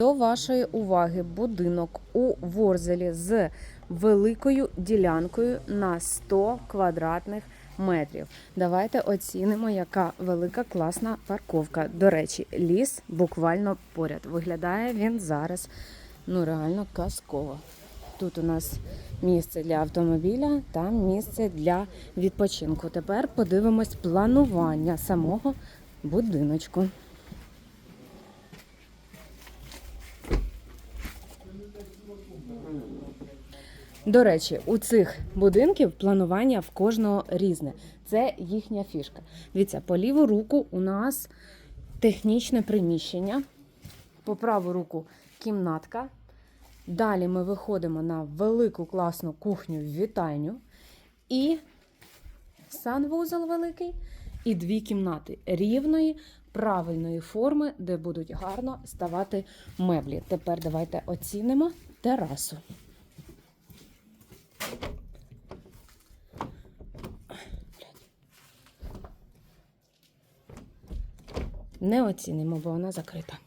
До вашої уваги будинок у Ворзелі з великою ділянкою на 100 квадратних метрів. Давайте оцінимо, яка велика класна парковка. До речі, ліс буквально поряд. Виглядає він зараз ну реально казково. Тут у нас місце для автомобіля та місце для відпочинку. Тепер подивимось планування самого будиночку. До речі, у цих будинків планування в кожного різне. Це їхня фішка. Дивіться, по ліву руку у нас технічне приміщення, по праву руку кімнатка. Далі ми виходимо на велику класну кухню вітальню і санвузол великий, і дві кімнати рівної, правильної форми, де будуть гарно ставати меблі. Тепер давайте оцінимо терасу. Не оцінимо, бо вона закрита.